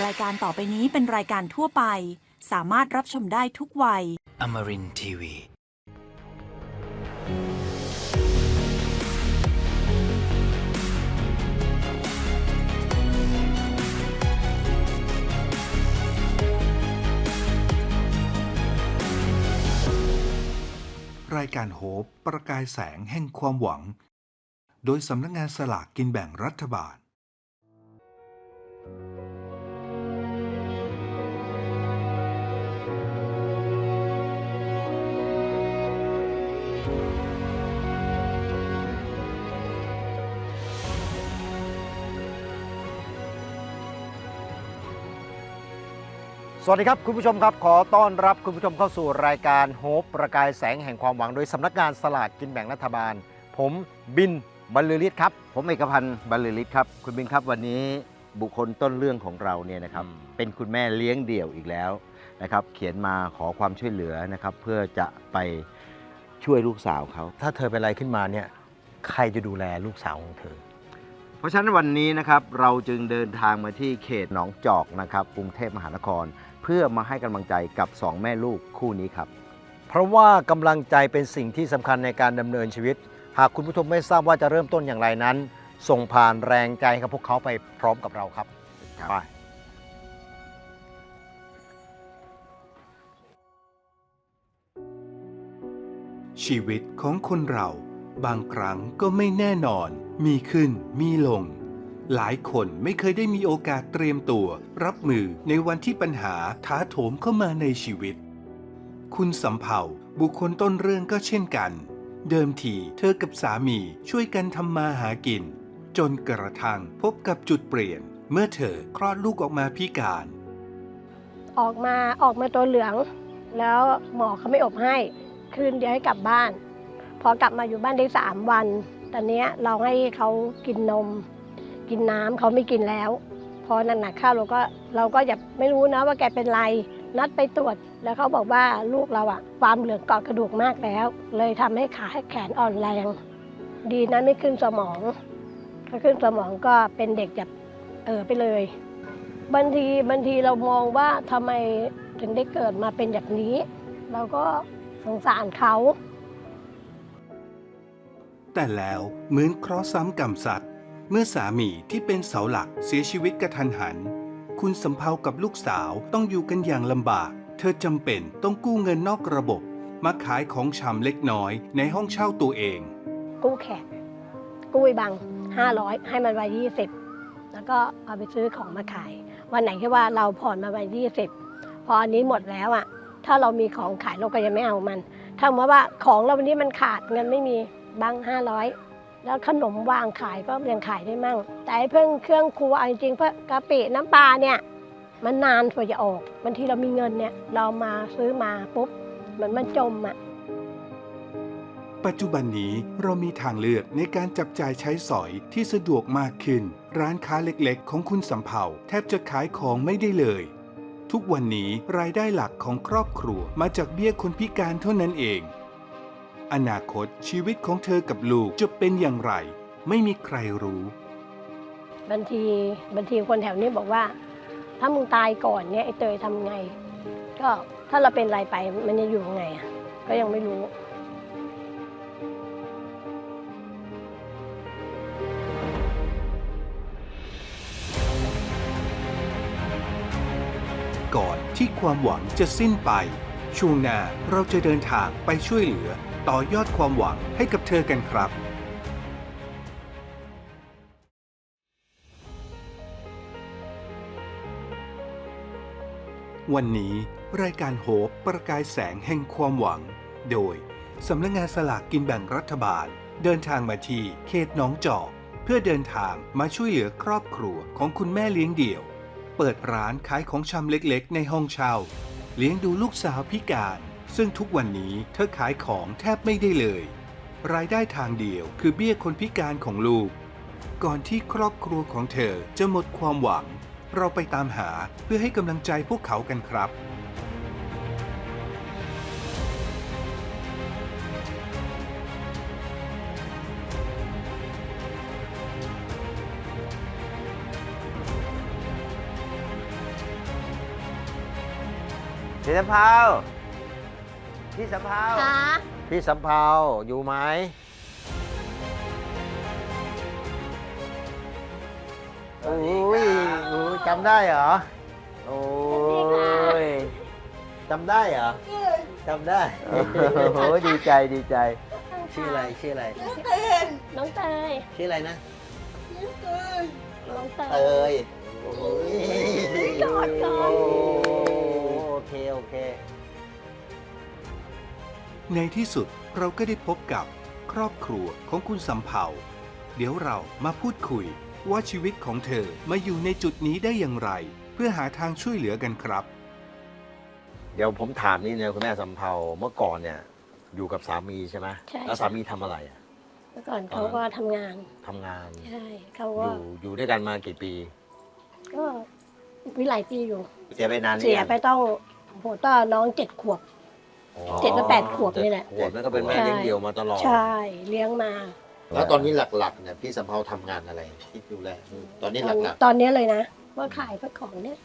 รายการต่อไปนี้เป็นรายการทั่วไป สามารถรับชมได้ทุกวัย Amarin Tiwi. รายการโฮปประกายแสงแห่งความหวัง โดยสำนักงานสลากกินแบ่งรัฐบาล สวัสดีครับ คุณผู้ชมครับ ขอต้อนรับคุณผู้ชมเข้าสู่รายการโฮปประกายแสงแห่งความหวังโดยสำนักงานสลากกินแบ่งรัฐบาล ผมบินบรรลือฤทธิ์ครับ ผมเอกพันธ์บรรลือฤทธิ์ครับ คุณบินครับวันนี้บุคคลต้นเรื่องของเราเนี่ยนะครับอืมเป็นคุณแม่เลี้ยงเดี่ยวอีกแล้วนะครับ เขียนมาขอความช่วยเหลือนะครับ เพื่อจะไปช่วยลูกสาวเขา ถ้าเธอเป็นอะไรขึ้นมาเนี่ย ใครจะดูแลลูกสาวของเธอ เพราะฉะนั้นวันนี้นะครับเราจึงเดินทางมาที่เขตหนองจอกนะครับกรุงเทพมหานคร เพื่อมาให้กำลังใจกับสองแม่ลูกคู่นี้ครับ เพราะว่ากำลังใจเป็นสิ่งที่สำคัญในการดำเนินชีวิต หากคุณผู้ชมไม่ทราบว่าจะเริ่มต้นอย่างไรนั้น ส่งผ่านแรงใจให้กับพวกเขาไปพร้อมกับเราครับครับไปชีวิตของคนเราบางครั้งก็ไม่แน่นอน มีขึ้นมีลง หลายคนไม่เคยได้มีโอกาสเตรียมตัว รับมือในวันที่ปัญหาท้าโถมเข้ามาในชีวิต คุณสำเภาบุคคลต้นเรื่องก็เช่นกัน เดิมทีเธอกับสามีช่วยกันทำมาหากิน จนกระทั่งพบกับจุดเปลี่ยน เมื่อเธอคลอดลูกออกมาพิการ ออกมาออกมาตัวเหลือง แล้วหมอเขาไม่อบให้ คืนเดียวให้กลับบ้าน พอกลับมาอยู่บ้านได้สามวัน ตอนนี้เราให้เขากินนม กินน้ำเขาไม่กินแล้ว พอหนักๆเข้าเราก็เราก็อย่าไม่รู้นะว่าแกเป็นไร นัดไปตรวจแล้วเขาบอกว่าลูกเราอะความเหลืองเกาะกระดูกมากแล้ว เลยทำให้ขาแขนอ่อนแรง ดีนะไม่ขึ้นสมองถ้าขึ้นสมองก็เป็นเด็กจะเออไปเลยบางทีบางทีเรามองว่าทำไมถึงได้เกิดมาเป็นแบบนี้ เราก็สงสารเขา แต่แล้วเหมือนเคราะห์ซ้ำกรรมสัตว์ เมื่อสามีที่เป็นเสาหลักเสียชีวิตกระทันหัน คุณสำเภากับลูกสาวต้องอยู่กันอย่างลำบาก เธอจำเป็นต้องกู้เงินนอกระบบ มาขายของชำเล็กน้อยในห้องเช่าตัวเอง กู้แขกกู้ไอ้บังห้าร้อยให้มันไว้ยี่สิบแล้วก็เอาไปซื้อของมาขาย วันไหนที่ว่าเราผ่อนมาไว้ยี่สิบพออันนี้หมดแล้วอะ ถ้าเรามีของขายเราก็ยังไม่เอามันถ้าสมมติว่าของเราวันนี้มันขาดเงินไม่มีบังห้าร้อย แล้วขนมวางขายก็ยังขายได้มั่ง แต่เพิ่งเครื่องครัวจริงๆเพื่อกะปิน้ำปลาเนี่ยมันนานกว่าจะออกบางทีเรามีเงินเนี่ยเรามาซื้อมาปุ๊บเหมือนมันจมอะปัจจุบันนี้เรามีทางเลือกในการจับจ่ายใช้สอยที่สะดวกมากขึ้น ร้านค้าเล็กๆ ของคุณสำเภาแทบจะขายของไม่ได้เลย ทุกวันนี้รายได้หลักของครอบครัวมาจากเบี้ยคนพิการเท่านั้นเอง อนาคตชีวิตของเธอกับลูกจะเป็นอย่างไร ไม่มีใครรู้ บางทีบางทีคนแถวนี้บอกว่า ถ้ามึงตายก่อนเนี่ยไอ้เตยทำไง ก็ถ้าเราเป็นอะไรไปมันจะอยู่ยังไงอะก็ยังไม่รู้ ก่อนที่ความหวังจะสิ้นไป ช่วงหน้าเราจะเดินทางไปช่วยเหลือ ต่อยอดความหวังให้กับเธอกันครับ วันนี้รายการโฮปประกายแสงแห่งความหวัง โดยสำนักงานสลากกินแบ่งรัฐบาล เดินทางมาที่เขตหนองจอก เพื่อเดินทางมาช่วยเหลือครอบครัวของคุณแม่เลี้ยงเดี่ยว เปิดร้านขายของชำเล็กๆ ในห้องเช่า เลี้ยงดูลูกสาวพิการ ซึ่งทุกวันนี้เธอขายของแทบไม่ได้เลย รายได้ทางเดียวคือเบี้ยคนพิการของลูก ก่อนที่ครอบครัวของเธอจะหมดความหวัง เราไปตามหาเพื่อให้กำลังใจพวกเขากันครับพี่สำเภา พี่สำเภาค่ะพี่สำเภาอยู่ไหมโอ้ยโอ้ยจำได้เหรอ โอ้ยจำได้เหรอจำได้ โอ้โหดีใจดีใจ ชื่ออะไรชื่ออะไร น้องเตยชื่ออะไรนะน้องเตเตย ยโอ้ยกอดก่อนโอเคโอเค ในที่สุดเราก็ได้พบกับครอบครัวของคุณสำเภาเดี๋ยวเรามาพูดคุยว่าชีวิตของเธอมาอยู่ในจุดนี้ได้อย่างไร เพื่อหาทางช่วยเหลือกันครับ เดี๋ยวผมถามนี่เนี่ยคุณแม่สำเภาเมื่อก่อนเนี่ย อยู่กับสามีใช่ไหมใช่ แล้วสามีทำอะไรอะ เมื่อก่อนเขาก็ทำงาน ทำงาน ใช่เขาอก็ยู่อยู่ด้วยกันมากี่ปี ก็วิหลายปีอยู่ เสียไปนานหรือเสียยังไปต้องโหตอนน้องเจ็ดขวบอ๋อ เจ็ดหรือแปดขวบนี่แหละ ขวบนั่นก็เป็นแม่เลี้ยงเดี่ยวมาตลอด ใช่เลี้ยงมา แล้วตอนนี้หลักๆเนี่ยพี่สำเภาทำงานอะไรที่ดูแลตอนนี้ตอนหลัก ตอนนี้เลยนะว่าขายพวกของเนี่ย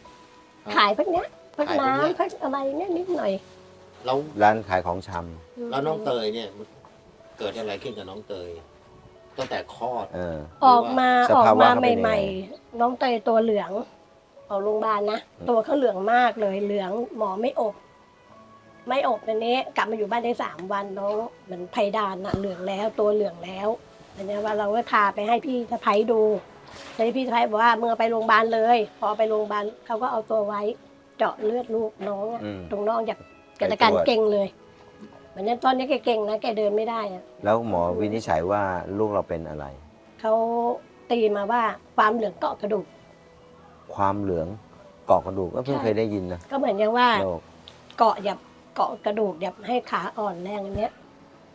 อ๋อขายพวกเนี้ยพวกขายพวกเนี้ยน้ำพวกอะไรเนี่ยนิดหน่อยๆ แล้วร้านขายของชำแล้วน้องเตยเนี่ยเกิดอะไรขึ้นกับน้องเตย ตั้งแต่คลอด เออ ออกมาสออกภาวะมาเขาเป็นยังใหไงม่ ๆ น้องเตยตัวเหลืองออกโรงพยาบาลนะอืมตัวเขาเหลืองมากเลยเหลืองหมอไม่อบ ไม่อบอันนี้กลับมาอยู่บ้านได้สามวันน้องเหมือนไพดานอะเหลืองแล้วตัวเหลืองแล้วอันนี้ว่าเราก็พาไปให้พี่สะพ้ยดูแล้วพี่สะพ้ยบอกว่าเมื่อไปโรงพยาบาลเลย พอไปโรงพยาบาลเขาก็เอาตัวไว้เจาะเลือดลูกน้องอะอืม ตรงน้องจากไปกิจการตรวจเก่งเลยเหมือนนั้นตอนนี้แกเก่งนะแกเดินไม่ได้อะแล้วหมอวินิจฉัยว่าลูกเราเป็นอะไร เขาตีมาว่าความเหลืองเกาะกระดูก ความเหลืองเกาะกระดูกก็เพิ่งใช่ เคยได้ยินนะก็เหมือนอย่างว่า โรคเกาะหยับ เกาะกระดูกหยับให้ขาอ่อนแรงอันเนี้ย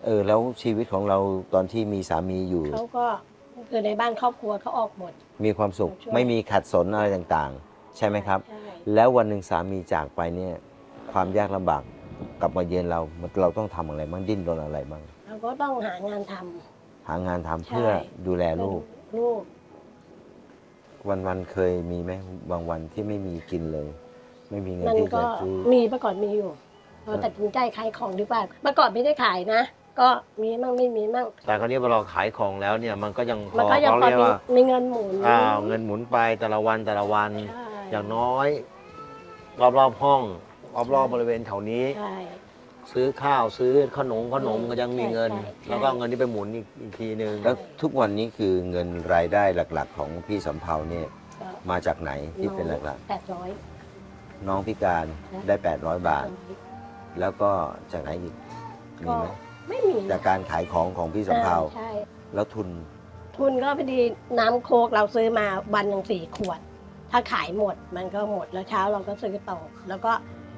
เออแล้วชีวิตของเราตอนที่มีสามีอยู่ เขาก็คือในบ้านครอบครัวเขาออกหมด มีความสุขช่วย ไม่มีขัดสนอะไรต่างๆ ใช่ไหมครับ ใช่แล้ววันหนึ่งสามีจากไปเนี่ยความยากลำบากกลับมาเยือนเราเราต้องทำอะไรบ้างดิ้นรนอะไรบ้างเราก็ต้องหางานทำ หางานทำใช่เพื่อดูแลลูก ลูกวันๆเคยมีไหมบางวันที่ไม่มีกินเลย ไม่มีเงินมันที่ก็จะซื้อมีเมื่อก่อนมีอยู่ เราตัดสินใจขายของดีกว่าเมื่อก่อนไม่ได้ขายนะ ก็มีมั่งไม่มีมั่งแต่คราวนี้พอเราขายของแล้วเนี่ยมันก็ยังพมันอก็ยังเขาพอเรียกมีว่ามีเงินหมุนอ้าวเงินหมุนไปแต่ละวันแต่ละวัน ใช่อย่างน้อย รอบๆห้องรอบๆบริเวณแถวนี้ ใช่ ซื้อข้าวซื้อขนมขนมก็ยังมีเงิน ใช่ใช่ แล้วก็เอาเงินนี้ไปหมุนอีกอีกทีหนึ่งแล้วทุกวันนี้คือเงินรายได้หลักๆ ของพี่สำเภาเนี่ยก็มาจากไหนที่เป็นหลักแปดร้อย ๆ น้องพิการได้ 800 บาท แล้วก็จากไหนอีกมีก็ไหมไม่มีจากการขายของของพี่สำเภาใช่ แล้วทุนทุนก็พอดีน้ำโคกเราซื้อมาวันหนึ่งสี่ขวด ถ้าขายหมดมันก็หมดแล้วเช้าเราก็ซื้อต่อแล้วก็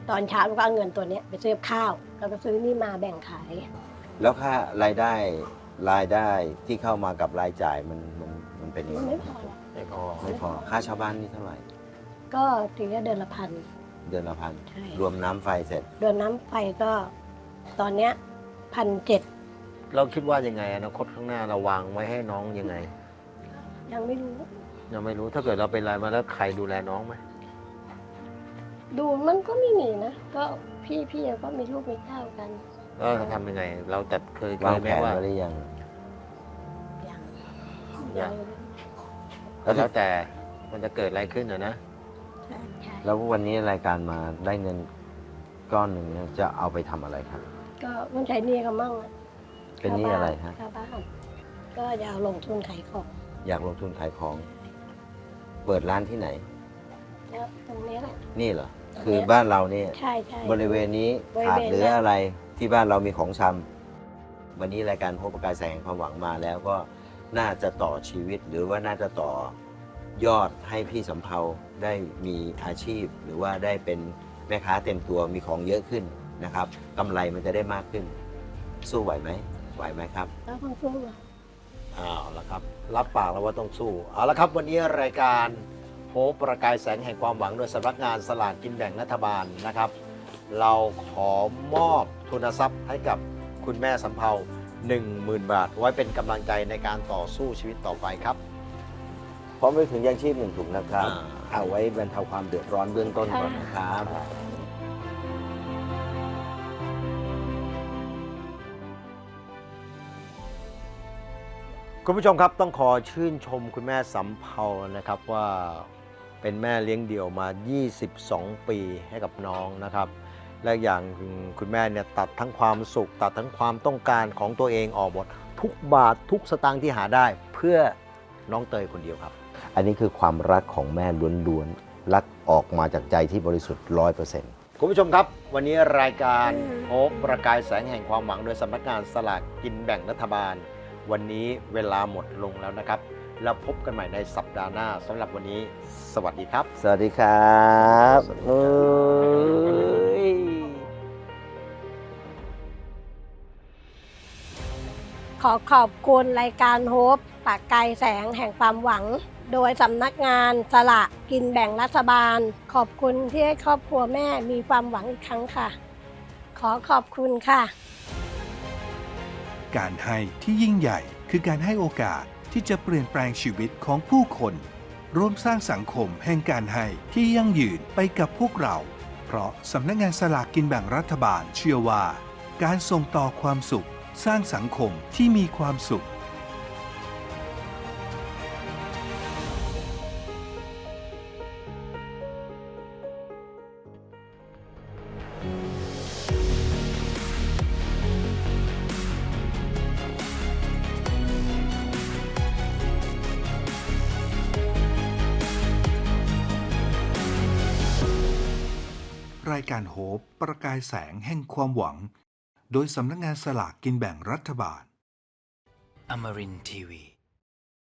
ตอนเช้าเราก็เอาเงินตัวเนี้ยไปซื้อข้าว แล้วก็ซื้อนี่มาแบ่งขาย แล้วค่ารายได้รายได้ที่เข้ามากับรายจ่ายมันมันมันเป็นยังมันไงไม่พอหรอกไม่พอ ไม่พอค่าเชาวบ้านนี่เท่าไหร่ก็ทีละเดือนละพัน เดือนละพันใช่ รวมน้ำไฟเสร็จ เดือนน้ำไฟก็ตอนเนี้ยพันเจ็ดเราคิดว่ายังไงอนาคตข้างหน้าเราวางไว้ให้น้องยังไง ยังไม่รู้ ยังไม่รู้ถ้าเกิดเราเป็นอะไรมาแล้วใครดูแลน้องไหมดูมันก็ไม่มีนะ ก็พี่พี่ก็มีลูกมีเต้ากันแล้วเราทำยังไง เราแต่เคยเควางยไหแผมนว่าไว้หรือยังยังยัง แล้วแต่มันจะเกิดอะไรขึ้นอะนะ ใช่ใช่แล้ววันนี้รายการมาได้เงินก้อนหนึ่งเนี่ยจะเอาไปทำอะไรครับ ก็มันใช้หนี่เขามั่งอะเป็นหนี้อะไรฮะ ค่าบ้านก็อยากลงทุนขายของอยากลงทุนขายของ เปิดร้านที่ไหน แล้วตรงนี้แหละ นี่เหรอ คือบ้านเราเนี่ยใช่ใช่ บริเวณนี้บริเวณขาดเหลือนั้น อะไรที่บ้านเรามีของชำวันนี้รายการพบประกายแสงแห่งความหวังมาแล้วก็น่าจะต่อชีวิตหรือว่าน่าจะต่อยอดให้พี่สำเภา ได้มีอาชีพ หรือว่าได้เป็นแม่ค้าเต็มตัวมีของเยอะขึ้นนะครับกำไรมันจะได้มากขึ้น สู้ไหวไหมไหวไหมครับแล้วคนสู้อะเอาละครับ รับปากแล้วว่าต้องสู้เอาละครับ วันนี้รายการโฮปประกายแสงแห่งความหวังโดยสำนักงานสลากกินแบ่งรัฐบาลนะครับ เราขอมอบทุนทรัพย์ให้กับคุณแม่สำเภา10,000 บาท ไว้เป็นกำลังใจในการต่อสู้ชีวิตต่อไปครับ พร้อมไปถึงยังชีพหนึ่งถุงนะครับ เอาไว้บรรเทาความเดือดร้อนเบื้องต้นก่อนนะครับคุณผู้ชมครับต้องขอชื่นชมคุณแม่สำเภานะครับว่าเป็นแม่เลี้ยงเดี่ยวมา 22 ปีให้กับน้องนะครับ และอย่างคุณแม่เนี่ยตัดทั้งความสุข ตัดทั้งความต้องการของตัวเองออกหมดทุกบาททุกสตางค์ที่หาได้เพื่อน้องเตยคนเดียวครับ อันนี้คือความรักของแม่ล้วนๆ รักออกมาจากใจที่บริสุทธิ์ร้อยเปอร์เซ็นต์คุณผู้ชมครับ วันนี้รายการโฮปประกายแสงแห่งความหวังโดยสำนักงานสลากกินแบ่งรัฐบาล วันนี้เวลาหมดลงแล้วนะครับ แล้วพบกันใหม่ในสัปดาห์หน้าสำหรับวันนี้ สวัสดีครับ สวัสดีครับสวัสดีครับเอ้ยขอขอบคุณรายการโฮปปากไกลแสงแห่งความหวัง โดยสำนักงานสละกินแบ่งรัฐบาล ขอบคุณที่ให้ครอบครัวแม่มีความหวังอีกครั้งค่ะ ขอขอบคุณค่ะ การให้ที่ยิ่งใหญ่คือการให้โอกาสที่จะเปลี่ยนแปลงชีวิตของผู้คน ร่วมสร้างสังคมแห่งการให้ที่ยั่งยืนไปกับพวกเรา เพราะสำนักงานสลากกินแบ่งรัฐบาลเชื่อว่า การส่งต่อความสุข สร้างสังคมที่มีความสุขายการโหบประกายแสงแห่งความหวัง โดยสำนักงานสลากกินแบ่งรัฐบาล Amarintv